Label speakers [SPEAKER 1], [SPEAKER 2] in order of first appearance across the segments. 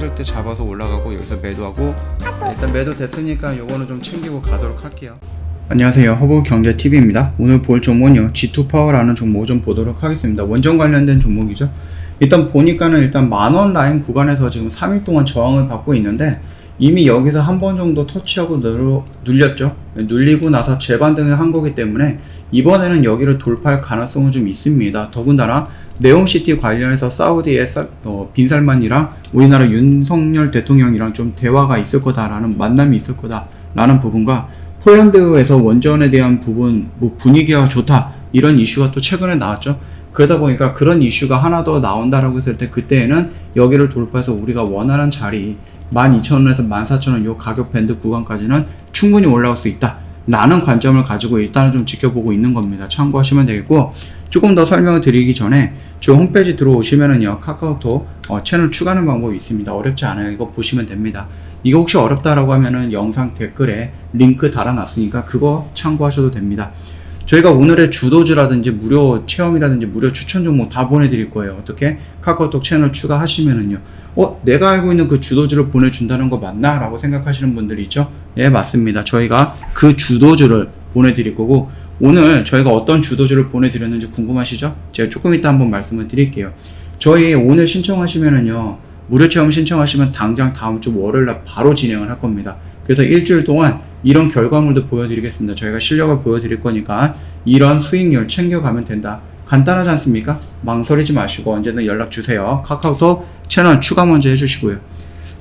[SPEAKER 1] 떨어질 때 잡아서 올라가고 여기서 매도하고 일단 매도 됐으니까 요거는 좀 챙기고 가도록 할게요. 안녕하세요. 허브 경제 TV입니다. 오늘 볼 종목은요. G2 파워라는 종목 좀 보도록 하겠습니다. 원전 관련된 종목이죠. 일단 보니까는 일단 만원 라인 구간에서 지금 3일 동안 저항을 받고 있는데 이미 여기서 한 번 정도 터치하고 눌렸죠. 눌리고 나서 재반등을 한 거기 때문에 이번에는 여기를 돌파할 가능성은 좀 있습니다. 더군다나 네옴시티 관련해서 사우디의 사- 어, 빈살만이랑 우리나라 윤석열 대통령이랑 좀 대화가 있을 거다라는 만남이 있을 거다라는 부분과 폴란드에서 원전에 대한 부분 뭐 분위기가 좋다 이런 이슈가 또 최근에 나왔죠. 그러다 보니까 그런 이슈가 하나 더 나온다라고 했을 때 그때에는 여기를 돌파해서 우리가 원하는 자리 12,000원에서 14,000원 요 가격 밴드 구간까지는 충분히 올라올 수 있다. 라는 관점을 가지고 일단은 좀 지켜보고 있는 겁니다. 참고하시면 되겠고 조금 더 설명을 드리기 전에 저 홈페이지 들어오시면은요 카카오톡 어, 채널 추가하는 방법이 있습니다. 어렵지 않아요. 이거 보시면 됩니다. 이거 혹시 어렵다라고 하면은 영상 댓글에 링크 달아놨으니까 그거 참고하셔도 됩니다. 저희가 오늘의 주도주라든지 무료 체험이라든지 무료 추천 종목 다 보내드릴 거예요. 어떻게? 카카오톡 채널 추가하시면은요. 어, 내가 알고 있는 그 주도주를 보내준다는 거 맞나? 라고 생각하시는 분들이 있죠? 예, 맞습니다. 저희가 그 주도주를 보내드릴 거고, 오늘 저희가 어떤 주도주를 보내드렸는지 궁금하시죠? 제가 조금 이따 한번 말씀을 드릴게요. 저희 오늘 신청하시면은요, 무료 체험 신청하시면 당장 다음 주 월요일 날 바로 진행을 할 겁니다. 그래서 일주일 동안 이런 결과물도 보여드리겠습니다. 저희가 실력을 보여드릴 거니까 이런 수익률 챙겨가면 된다. 간단하지 않습니까? 망설이지 마시고 언제든 연락 주세요. 카카오톡 채널 추가 먼저 해주시고요.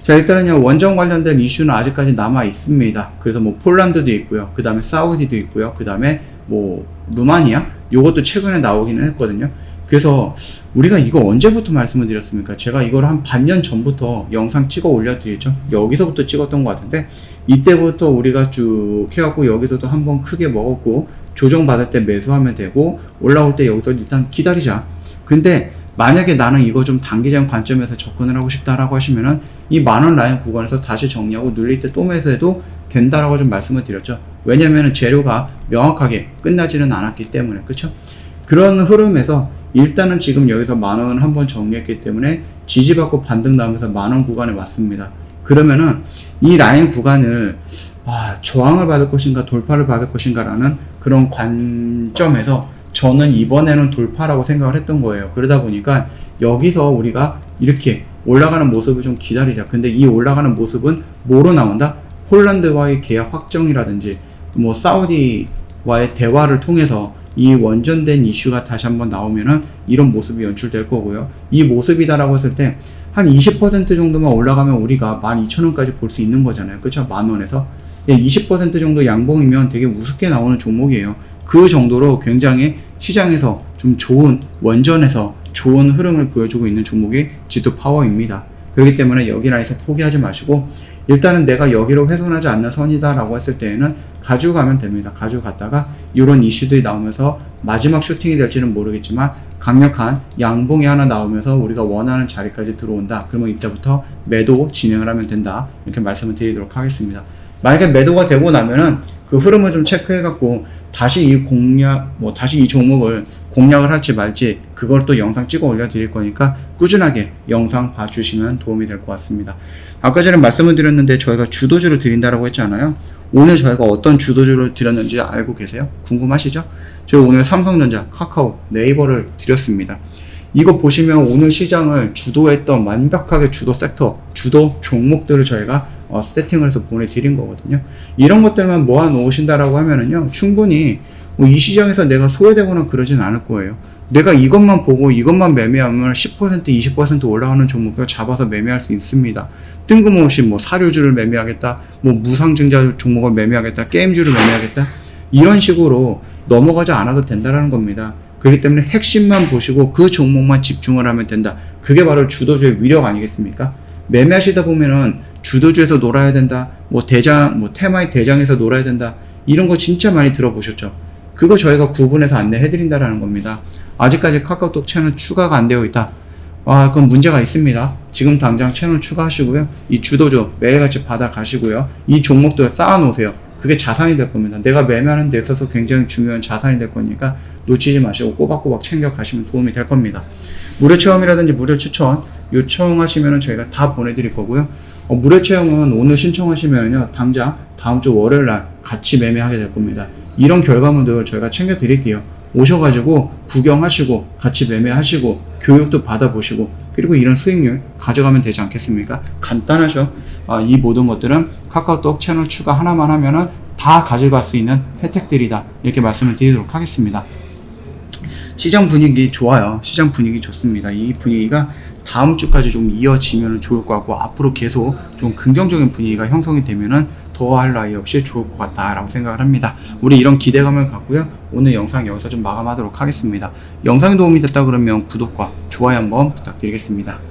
[SPEAKER 1] 자 일단은요 원전 관련된 이슈는 아직까지 남아 있습니다. 그래서 뭐 폴란드도 있고요. 그 다음에 사우디도 있고요. 그 다음에 뭐 루마니아 요것도 최근에 나오기는 했거든요. 그래서 우리가 이거 언제부터 말씀을 드렸습니까? 제가 이걸 한 반년 전부터 영상 찍어 올려드리죠. 여기서부터 찍었던 것 같은데 이때부터 우리가 쭉 해갖고 여기서도 한번 크게 먹었고 조정받을 때 매수하면 되고 올라올 때 여기서 일단 기다리자. 근데 만약에 나는 이거 좀 단기적 관점에서 접근을 하고 싶다라고 하시면은 이 만원 라인 구간에서 다시 정리하고 눌릴 때 또 매수해도 된다라고 좀 말씀을 드렸죠. 왜냐면은 재료가 명확하게 끝나지는 않았기 때문에 그쵸? 그런 흐름에서 일단은 지금 여기서 만 원을 한번 정리했기 때문에 지지받고 반등 나오면서 만 원 구간에 왔습니다. 그러면은 이 라인 구간을 아, 저항을 받을 것인가 돌파를 받을 것인가라는 그런 관점에서 저는 이번에는 돌파라고 생각을 했던 거예요. 그러다 보니까 여기서 우리가 이렇게 올라가는 모습을 좀 기다리자. 근데 이 올라가는 모습은 뭐로 나온다? 폴란드와의 계약 확정이라든지 뭐 사우디와의 대화를 통해서 이 원전된 이슈가 다시 한번 나오면은 이런 모습이 연출될 거고요. 이 모습이다라고 했을 때 한 20% 정도만 올라가면 우리가 12,000원까지 볼 수 있는 거잖아요. 그쵸? 만원에서. 20% 정도 양봉이면 되게 우습게 나오는 종목이에요. 그 정도로 굉장히 시장에서 좀 좋은 원전에서 좋은 흐름을 보여주고 있는 종목이 G2 파워입니다. 그렇기 때문에 여기 라인에서 포기하지 마시고 일단은 내가 여기로 훼손하지 않는 선이다라고 했을 때에는 가지고 가면 됩니다. 가지고 갔다가 이런 이슈들이 나오면서 마지막 슈팅이 될지는 모르겠지만 강력한 양봉이 하나 나오면서 우리가 원하는 자리까지 들어온다. 그러면 이때부터 매도 진행을 하면 된다. 이렇게 말씀을 드리도록 하겠습니다. 만약에 매도가 되고 나면은 그 흐름을 좀 체크해갖고 다시 이 공략, 뭐 다시 이 종목을 공략을 할지 말지 그걸 또 영상 찍어 올려드릴 거니까 꾸준하게 영상 봐주시면 도움이 될 것 같습니다. 아까 전에 말씀을 드렸는데 저희가 주도주를 드린다라고 했잖아요. 오늘 저희가 어떤 주도주를 드렸는지 알고 계세요? 궁금하시죠? 저희 오늘 삼성전자, 카카오, 네이버를 드렸습니다. 이거 보시면 오늘 시장을 주도했던 완벽하게 주도 섹터, 주도 종목들을 저희가 어, 세팅을 해서 보내드린 거거든요. 이런 것들만 모아 놓으신다라고 하면은요, 충분히 뭐 이 시장에서 내가 소외되거나 그러진 않을 거예요. 내가 이것만 보고 이것만 매매하면 10% 20% 올라가는 종목을 잡아서 매매할 수 있습니다. 뜬금없이 뭐 사료주를 매매하겠다, 뭐 무상증자 종목을 매매하겠다, 게임주를 매매하겠다 이런 식으로 넘어가지 않아도 된다라는 겁니다. 그렇기 때문에 핵심만 보시고 그 종목만 집중을 하면 된다. 그게 바로 주도주의 위력 아니겠습니까? 매매하시다 보면은 주도주에서 놀아야 된다. 뭐 대장, 뭐 테마의 대장에서 놀아야 된다. 이런 거 진짜 많이 들어보셨죠? 그거 저희가 구분해서 안내해드린다라는 겁니다. 아직까지 카카오톡 채널 추가가 안 되어 있다. 아, 그건 문제가 있습니다. 지금 당장 채널 추가하시고요. 이 주도주 매일같이 받아 가시고요. 이 종목도 쌓아 놓으세요. 그게 자산이 될 겁니다. 내가 매매하는 데 있어서 굉장히 중요한 자산이 될 거니까 놓치지 마시고 꼬박꼬박 챙겨 가시면 도움이 될 겁니다. 무료 체험이라든지 무료 추천 요청하시면 저희가 다 보내드릴 거고요. 어, 무료 체험은 오늘 신청하시면요 당장 다음 주 월요일 날 같이 매매하게 될 겁니다. 이런 결과물들 저희가 챙겨 드릴게요. 오셔가지고 구경하시고 같이 매매하시고 교육도 받아보시고 그리고 이런 수익률 가져가면 되지 않겠습니까? 간단하죠. 아, 이 모든 것들은 카카오톡 채널 추가 하나만 하면은 다 가져갈 수 있는 혜택들이다 이렇게 말씀을 드리도록 하겠습니다. 시장 분위기 좋아요. 시장 분위기 좋습니다. 이 분위기가 다음 주까지 좀 이어지면 좋을 것 같고 앞으로 계속 좀 긍정적인 분위기가 형성이 되면은 더할 나위 없이 좋을 것 같다라고 생각을 합니다. 우리 이런 기대감을 갖고요. 오늘 영상 여기서 좀 마감하도록 하겠습니다. 영상이 도움이 됐다 그러면 구독과 좋아요 한번 부탁드리겠습니다.